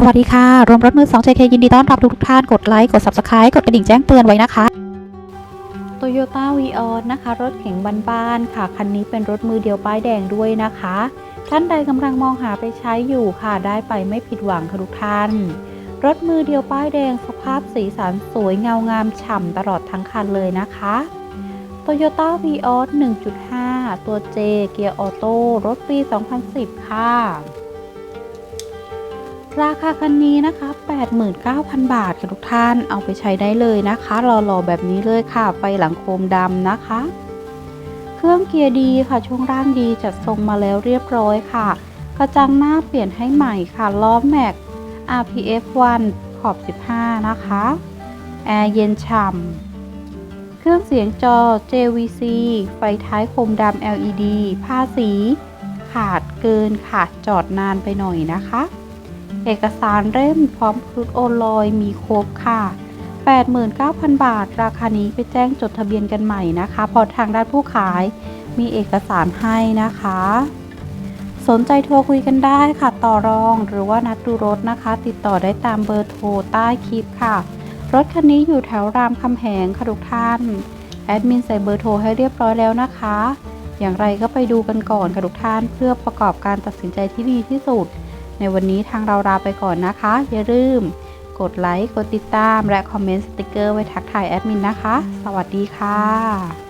สวัสดีค่ะ รวมรถมือ 2JK ยินดีต้อนรับทุกท่าน กดไลค์ กด Subscribe กดกระดิ่งแจ้งเตือนไว้นะคะ Toyota v ีออนะคะ รถเก๋งบ้านๆค่ะ คันนี้เป็นรถมือเดียวป้ายแดงด้วยนะคะ ท่านใดกำลังมองหาไปใช้อยู่ค่ะ ได้ไปไม่ผิดหวังค่ะทุกท่าน รถมือเดียวป้ายแดงสภาพสีสันสวยเงางามฉ่ำตลอดทั้งคันเลยนะคะ Toyota v ีออ1.5 ตัว J เกียร์ออโต้ รถปี 2010 ค่ะ ราคาคันนี้นะคะ 89,000 บาทค่ะทุกท่าน เอาไปใช้ได้เลยนะคะรอๆแบบนี้เลยค่ะ ไฟหลังโคมดำนะคะ เครื่องเกียร์ดีค่ะ ช่วงล่างดีจัดทรงมาแล้วเรียบร้อยค่ะ กระจังหน้าเปลี่ยนให้ใหม่ค่ะ ล้อแม็ก RPF 1ขอบ 15 นะคะ แอร์เย็นฉ่ำ เครื่องเสียงจอ JVC ไฟท้ายโคมดำ LED ผ้าสี ขาดเกินขาดจอดนานไปหน่อยนะคะ เอกสารเล่มพร้อมครุฑโอนลอยมีครบค่ะ 89,000 บาท ราคานี้ไปแจ้งจดทะเบียนกันใหม่นะคะ พอทางด้านผู้ขายมีเอกสารให้นะคะ สนใจโทรคุยกันได้ค่ะต่อรองหรือว่านัดดูรถนะคะ ติดต่อได้ตามเบอร์โทรใต้คลิปค่ะ รถคันนี้อยู่แถวรามคำแหงค่ะทุกท่าน แอดมินใส่เบอร์โทรให้เรียบร้อยแล้วนะคะ อย่างไรก็ไปดูกันก่อนค่ะทุกท่าน เพื่อประกอบการตัดสินใจที่ดีที่สุด ในวันนี้ทางเราลาไปก่อนนะคะ อย่าลืม กดไลค์ กดติดตาม และคอมเมนต์สติกเกอร์ไว้ทักทายแอดมินนะคะ สวัสดีค่ะ